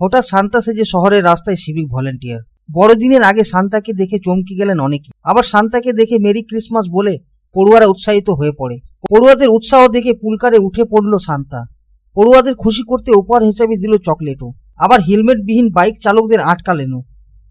হঠাৎ শান্তা সেজে শহরের রাস্তায় সিভিক ভলেন্টিয়ার বড়দিনের আগে শান্তাকে দেখে চমকে গেলেন অনেকে। আবার শান্তাকে দেখে মেরি ক্রিসমাস বলে পড়ুয়ারা উৎসাহিত হয়ে পড়ে। পড়ুয়াদের উৎসাহ দেখে পুলকারে উঠে পড়ল শান্তা। পড়ুয়াদের খুশি করতে উপহার হিসেবে দিল চকলেটও। আবার হেলমেটবিহীন বাইক চালকদের আটকালেনও।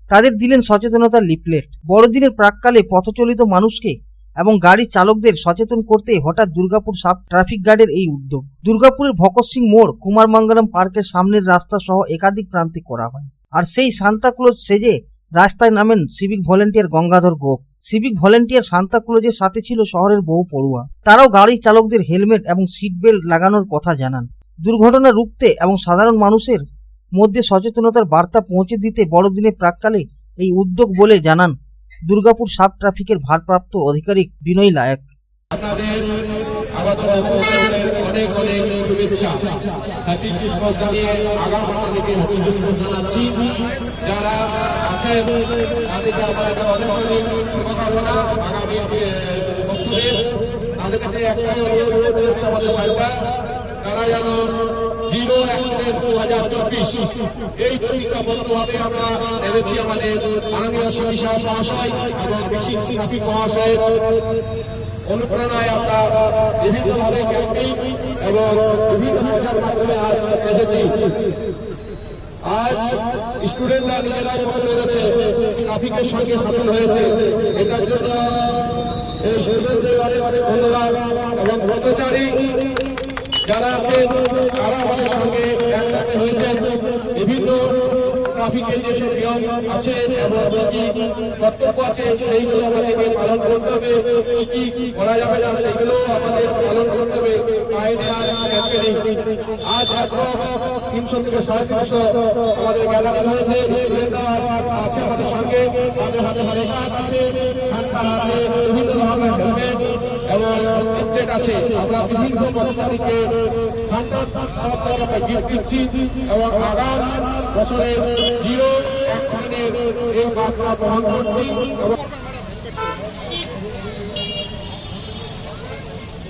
তাদের দিলেন সচেতনতার লিফলেট। বড়দিনের প্রাককালে পথচলিত মানুষকে এবং গাড়ির চালকদের সচেতন করতে হঠাৎ দুর্গাপুর সাব ট্রাফিক গার্ডের এই উদ্যোগ। দুর্গাপুরের ভগৎ সিং মোড়, কুমার মঙ্গলম পার্কের সামনের রাস্তা সহ একাধিক প্রান্তে করা হয়। আর সেই সান্তাক্লোজ সেজে রাস্তায় নামেন civic volunteer Gangadhar Gope. Civic volunteer সান্তাক্লোজের সাথে ছিল শহরের বহু পড়ুয়া। তারাও গাড়ি চালকদের হেলমেট এবং সিট বেল্ট লাগানোর কথা জানান। দুর্ঘটনা রুখতে এবং সাধারণ মানুষের মধ্যে সচেতনতার বার্তা পৌঁছে দিতে বড়দিনের প্রাককালে এই উদ্যোগ বলে জানান দুর্গাপুর সাব ট্রাফিকের ভারপ্রাপ্ত আধিকারিক বিনয় আপনাদের অনেক অনেক তারা যেন জিরো অ্যাক্সিডেন্ট দু হাজার চব্বিশ। এই চুক্তিবদ্ধভাবে আমরা এনেছি আমাদের মাননীয় সাহেব মহাশয় এবং বিশিষ্ট ট্রাফিক মহাশয়ের অনুপ্রেরণায় আমরা বিভিন্নভাবে এবং বিভিন্ন প্রচার মাধ্যমে আজ এসেছি। আজ স্টুডেন্টরা নিজেরাই পথ বেরোছে ট্রাফিকের সঙ্গে সামিল হয়েছে। এটার জন্য এই স্টুডেন্টদের ধন্যবাদ এবং পথচারী যারা আছে তারা আমাদের সঙ্গে একসাথে হয়েছেন বিভিন্ন ট্রাফিকের যেসব নিয়ম আছে এবং কি কর্তব্য আছে, সেইগুলো আমাদেরকে পালন করতে হবে। কি করা যাবে না, সেইগুলো আমাদের পালন করতে হবে। আইনে আজ আজ তিনশো থেকে সাড়ে তিনশো আমাদের গ্যালারি স্টুডেন্টরা আছে আমাদের সঙ্গে। আমাদের হাতে মেকআপ আছে। সান্তার হাতে বিভিন্ন ধরনের হেলমেট এবং আছে। আমরা বিভিন্ন কর্মচারীকে গিফট দিচ্ছি এবং আগাম বছরে জিরো অ্যাক্সিডেন্টের এই বার্তা বহন করছি। এবং